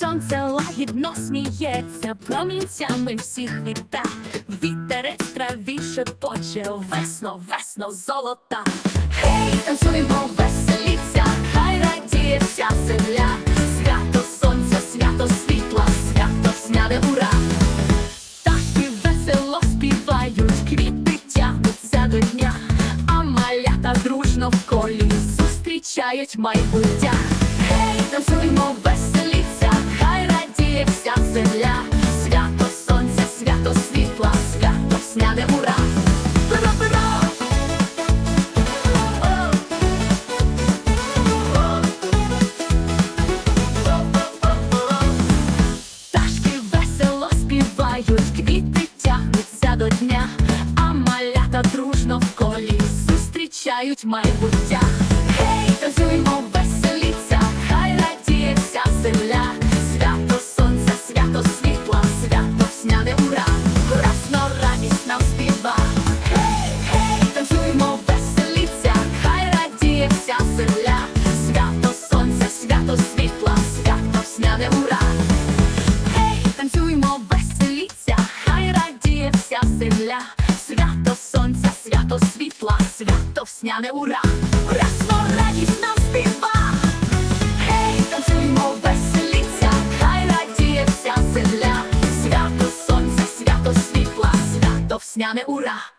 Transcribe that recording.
сонце лагідно сміється, промінцями всіх віта. Вітерець траві шепоче, весно, весно, золота. Гей, танцюємо, веселіться, хай радіє вся земля. Свято сонця, свято світла, свято сняне ура. Птахи весело співають, квіти тягнуться до дня, а малята дружно в колі зустрічають майбуття. Танцюймо, веселіться, свято сняне ура. Весело співають, квіти тягнуться до дня, а малята дружно в колі зустрічають майбуття. Ура. Ей, танцюймо, веселіться, хай радіє вся земля. Свято сонця, свято світла, свято всняне ура. Красно радість нам співа. Ей, танцюймо, веселіться, хай радіє вся земля. Свято сонця, свято світла, свято всняне ура.